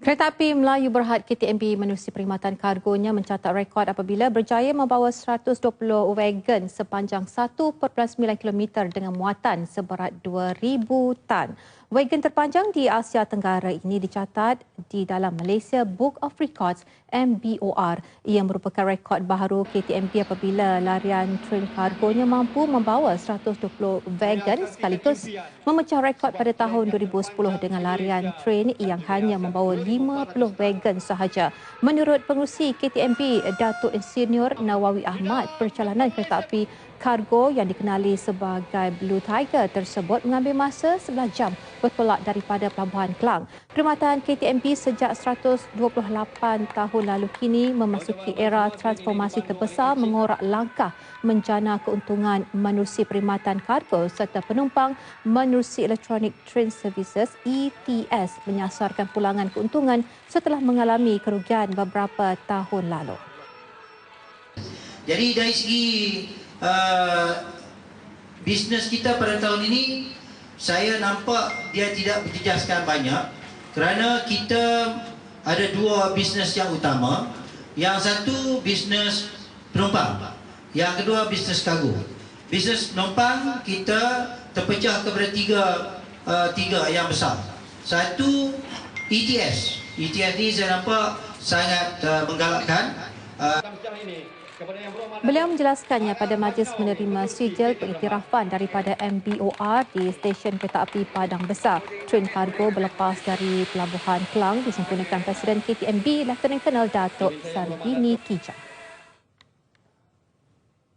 Kereta api Melayu Berhad KTMB menerusi perkhidmatan kargonya mencatat rekod apabila berjaya membawa 120 wagon sepanjang 1.9 km dengan muatan seberat 2,000 tan. Wagon terpanjang di Asia Tenggara ini dicatat di dalam Malaysia Book of Records MBOR yang merupakan rekod baharu KTMB apabila larian train kargonya mampu membawa 120 wagon sekaligus memecah rekod pada tahun 2010 dengan larian train yang hanya membawa 50 wagon sahaja. Menurut pengurusi KTMB Datuk Insinyur Nawawi Ahmad, perjalanan kereta api kargo yang dikenali sebagai Blue Tiger tersebut mengambil masa 11 jam bertolak daripada Pelabuhan Kelang. Perkhidmatan KTMB sejak 128 tahun lalu kini memasuki era transformasi terbesar mengorak langkah menjana keuntungan menerusi perkhidmatan kargo serta penumpang menerusi Electronic Train Services ETS menyasarkan pulangan keuntungan setelah mengalami kerugian beberapa tahun lalu. Jadi dari segi uh, bisnes kita pada tahun ini saya nampak dia tidak berjejaskan banyak kerana kita ada dua bisnes yang utama. Yang satu bisnes penumpang yang kedua bisnes kargo. Bisnes penumpang kita terpecah kepada tiga uh, tiga yang besar. Satu ETS ETS ni saya nampak sangat uh, menggalakkan. Uh, Beliau menjelaskannya pada majlis menerima sijil pengiktirafan daripada MBOR di stesen kereta api Padang Besar. Train kargo berlepas dari Pelabuhan Kelang disempurnakan Presiden KTMB Lieutenant Colonel Datuk Sarbini Kijang.